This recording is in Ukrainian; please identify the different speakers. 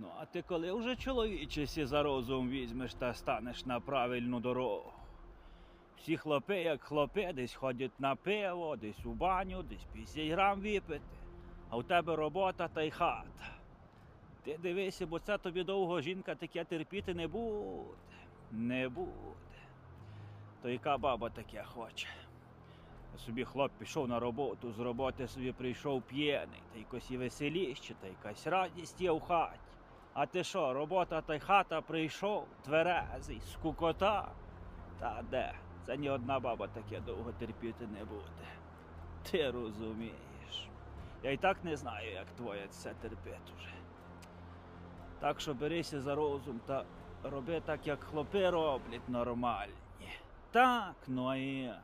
Speaker 1: Ну, а ти коли вже чоловіче сі за розум візьмеш та станеш на правильну дорогу? Всі хлопи, як хлопи, десь ходять на пиво, десь у баню, десь 50 грам випити, а у тебе робота та й хата. Ти дивися, бо це тобі довго жінка таке терпіти не буде. Не буде. То яка баба таке хоче? А собі хлоп пішов на роботу, з роботи собі прийшов п'єний, та якось і веселіще, та якась радість є в хаті. А ти що, робота та й хата прийшов, тверезий, скукота? Та де? Це ні одна баба таке довго терпіти не буде. Ти розумієш. Я й так не знаю, як твоє це терпить уже. Так що берися за розум та роби так, як хлопи роблять нормальні. Так, ну а як?